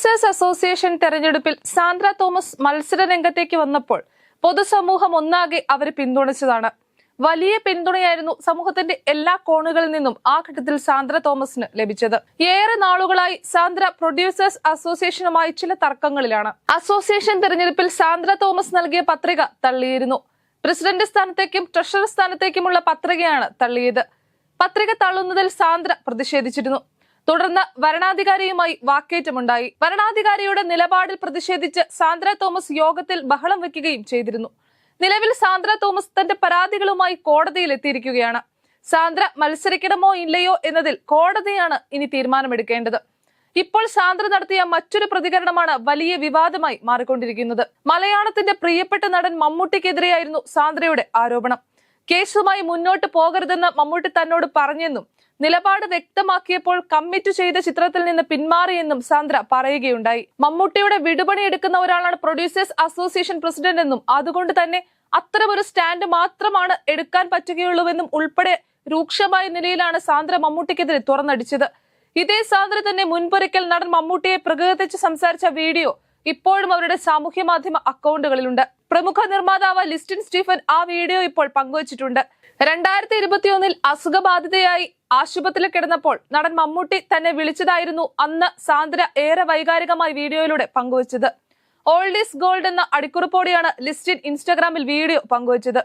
Producers association തെരഞ്ഞെടുപ്പിൽ Sandra Thomas മത്സര രംഗത്തേക്ക് വന്നപ്പോൾ പൊതുസമൂഹം ഒന്നാകെ അവരെ പിന്തുണച്ചതാണ്. വലിയ പിന്തുണയായിരുന്നു സമൂഹത്തിന്റെ എല്ലാ കോണുകളിൽ നിന്നും ആ ഘട്ടത്തിൽ സാന്ദ്ര തോമസിന് ലഭിച്ചത്. ഏറെ നാളുകളായി സാന്ദ്ര പ്രൊഡ്യൂസേഴ്സ് അസോസിയേഷനുമായി ചില തർക്കങ്ങളിലാണ്. അസോസിയേഷൻ തെരഞ്ഞെടുപ്പിൽ സാന്ദ്ര തോമസ് നൽകിയ പത്രിക തള്ളിയിരുന്നു. പ്രസിഡന്റ് സ്ഥാനത്തേക്കും ട്രഷറർ സ്ഥാനത്തേക്കുമുള്ള പത്രികയാണ് തള്ളിയത്. പത്രിക തള്ളുന്നതിൽ സാന്ദ്ര പ്രതിഷേധിച്ചിരുന്നു. തുടർന്ന് വരണാധികാരിയുമായി വാക്കേറ്റമുണ്ടായി. വരണാധികാരിയുടെ നിലപാടിൽ പ്രതിഷേധിച്ച് സാന്ദ്ര തോമസ് യോഗത്തിൽ ബഹളം വെക്കുകയും ചെയ്തിരുന്നു. നിലവിൽ സാന്ദ്ര തോമസ് തന്റെ പരാതികളുമായി കോടതിയിൽ എത്തിയിരിക്കുകയാണ്. സാന്ദ്ര മത്സരിക്കണമോ ഇല്ലയോ എന്നതിൽ കോടതിയാണ് ഇനി തീരുമാനമെടുക്കേണ്ടത്. ഇപ്പോൾ സാന്ദ്ര നടത്തിയ മറ്റൊരു പ്രതികരണമാണ് വലിയ വിവാദമായി മാറിക്കൊണ്ടിരിക്കുന്നത്. മലയാളത്തിന്റെ പ്രിയപ്പെട്ട നടൻ മമ്മൂട്ടിക്കെതിരെയായിരുന്നു സാന്ദ്രയുടെ ആരോപണം. കേസുമായി മുന്നോട്ട് പോകരുതെന്ന് മമ്മൂട്ടി തന്നോട് പറഞ്ഞെന്നും നിലപാട് വ്യക്തമാക്കിയപ്പോൾ കമ്മിറ്റ് ചെയ്ത ചിത്രത്തിൽ നിന്ന് പിന്മാറിയെന്നും സാന്ദ്ര പറയുകയുണ്ടായി. മമ്മൂട്ടിയുടെ വിടുപണി എടുക്കുന്ന ഒരാളാണ് പ്രൊഡ്യൂസേഴ്സ് അസോസിയേഷൻ പ്രസിഡന്റ് എന്നും അതുകൊണ്ട് തന്നെ അത്തരമൊരു സ്റ്റാൻഡ് മാത്രമാണ് എടുക്കാൻ പറ്റുകയുള്ളൂവെന്നും ഉൾപ്പെടെ രൂക്ഷമായ നിലയിലാണ് സാന്ദ്ര മമ്മൂട്ടിക്കെതിരെ തുറന്നടിച്ചത്. ഇതേ സാന്ദ്ര തന്നെ മുൻപൊരിക്കൽ നടൻ മമ്മൂട്ടിയെ പ്രകീർത്തിച്ച് സംസാരിച്ച വീഡിയോ ഇപ്പോഴും അവരുടെ സാമൂഹ്യ മാധ്യമ അക്കൗണ്ടുകളിലുണ്ട്. പ്രമുഖ നിർമ്മാതാവ് ലിസ്റ്റിൻ സ്റ്റീഫൻ ആ വീഡിയോ ഇപ്പോൾ പങ്കുവച്ചിട്ടുണ്ട്. രണ്ടായിരത്തി ഇരുപത്തിയൊന്നിൽ അസുഖബാധിതയായി ആശുപത്രിയിൽ കിടന്നപ്പോൾ നടൻ മമ്മൂട്ടി തന്നെ വിളിച്ചതായിരുന്നു അന്ന് സാന്ദ്ര ഏറെ വൈകാരികമായി വീഡിയോയിലൂടെ പങ്കുവച്ചത്. ഓൾഡ് ഈസ് ഗോൾഡ് എന്ന അടിക്കുറിപ്പോടെയാണ് ലിസ്റ്റിൻ ഇൻസ്റ്റാഗ്രാമിൽ വീഡിയോ പങ്കുവച്ചത്.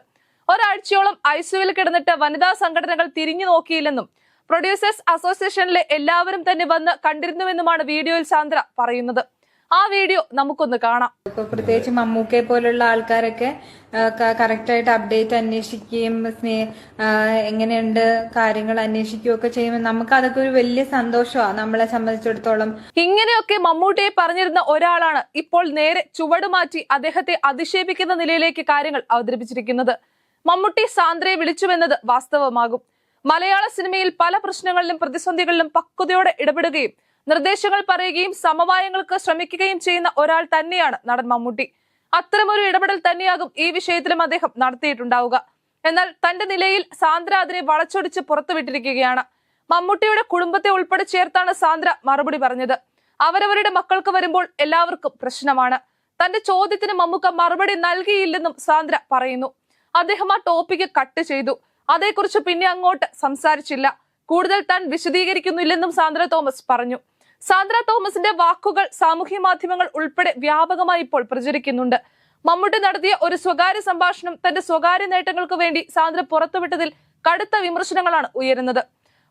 ഒരാഴ്ചയോളം ഐസിയുവിൽ കിടന്നിട്ട് വനിതാ സംഘടനകൾ തിരിഞ്ഞു നോക്കിയില്ലെന്നും പ്രൊഡ്യൂസേഴ്സ് അസോസിയേഷനിലെ എല്ലാവരും തന്നെ വന്ന് കണ്ടിരുന്നുവെന്നുമാണ് വീഡിയോയിൽ സാന്ദ്ര പറയുന്നത്. ആ വീഡിയോ നമുക്കൊന്ന് കാണാം. ഇപ്പൊ പ്രത്യേകിച്ച് മമ്മൂക്കെ പോലുള്ള ആൾക്കാരൊക്കെ കറക്റ്റ് ആയിട്ട് അപ്ഡേറ്റ് അന്വേഷിക്കുകയും എങ്ങനെയുണ്ട് കാര്യങ്ങൾ അന്വേഷിക്കുകയും ഒക്കെ ചെയ്യുമ്പോൾ നമുക്ക് അതൊക്കെ ഒരു വലിയ സന്തോഷമാണ് നമ്മളെ സംബന്ധിച്ചിടത്തോളം. ഇങ്ങനെയൊക്കെ മമ്മൂട്ടിയെ പറഞ്ഞിരുന്ന ഒരാളാണ് ഇപ്പോൾ നേരെ ചുവട് മാറ്റി അദ്ദേഹത്തെ അധിക്ഷേപിക്കുന്ന നിലയിലേക്ക് കാര്യങ്ങൾ അവതരിപ്പിച്ചിരിക്കുന്നത്. മമ്മൂട്ടി സാന്ദ്രയെ വിളിച്ചുവെന്നത് വാസ്തവമാകും. മലയാള സിനിമയിൽ പല പ്രശ്നങ്ങളിലും പ്രതിസന്ധികളിലും പക്വതയോടെ ഇടപെടുകയും നിർദ്ദേശങ്ങൾ പറയുകയും സമവായങ്ങൾക്ക് ശ്രമിക്കുകയും ചെയ്യുന്ന ഒരാൾ തന്നെയാണ് നടൻ മമ്മൂട്ടി. അത്തരമൊരു ഇടപെടൽ തന്നെയാകും ഈ വിഷയത്തിലും അദ്ദേഹം നടത്തിയിട്ടുണ്ടാവുക. എന്നാൽ തന്റെ നിലയിൽ സാന്ദ്ര അതിനെ വളച്ചൊടിച്ച് പുറത്തുവിട്ടിരിക്കുകയാണ്. മമ്മൂട്ടിയുടെ കുടുംബത്തെ ഉൾപ്പെടെ ചേർത്താണ് സാന്ദ്ര മറുപടി പറഞ്ഞത്. അവരവരുടെ മക്കൾക്ക് വരുമ്പോൾ എല്ലാവർക്കും പ്രശ്നമാണ്. തന്റെ ചോദ്യത്തിന് മമ്മൂക്ക മറുപടി നൽകിയില്ലെന്നും സാന്ദ്ര പറയുന്നു. അദ്ദേഹം ആ ടോപ്പിക് കട്ട് ചെയ്തു. അതേക്കുറിച്ച് പിന്നെ അങ്ങോട്ട് സംസാരിച്ചില്ല. കൂടുതൽ താൻ വിശദീകരിക്കുന്നില്ലെന്നും സാന്ദ്ര തോമസ് പറഞ്ഞു. സാന്ദ്ര തോമസിന്റെ വാക്കുകൾ സാമൂഹ്യ മാധ്യമങ്ങൾ ഉൾപ്പെടെ വ്യാപകമായി ഇപ്പോൾ പ്രചരിക്കുന്നുണ്ട്. മമ്മൂട്ടി നടത്തിയ ഒരു സ്വകാര്യ സംഭാഷണം തന്റെ സ്വകാര്യ നേട്ടങ്ങൾക്ക് വേണ്ടി സാന്ദ്ര പുറത്തുവിട്ടതിൽ കടുത്ത വിമർശനങ്ങളാണ് ഉയരുന്നത്.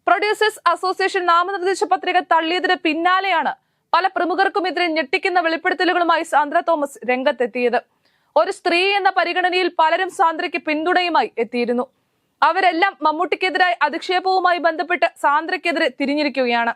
പ്രൊഡ്യൂസേഴ്സ് അസോസിയേഷൻ നാമനിർദ്ദേശ പത്രിക തള്ളിയതിന് പിന്നാലെയാണ് പല പ്രമുഖർക്കുമെതിരെ ഞെട്ടിക്കുന്ന വെളിപ്പെടുത്തലുകളുമായി സാന്ദ്ര തോമസ് രംഗത്തെത്തിയത്. ഒരു സ്ത്രീ എന്ന പരിഗണനയിൽ പലരും സാന്ദ്രയ്ക്ക് പിന്തുണയുമായി എത്തിയിരുന്നു. അവരെല്ലാം മമ്മൂട്ടിക്കെതിരായ അധിക്ഷേപവുമായി ബന്ധപ്പെട്ട് സാന്ദ്രയ്ക്കെതിരെ തിരിഞ്ഞിരിക്കുകയാണ്.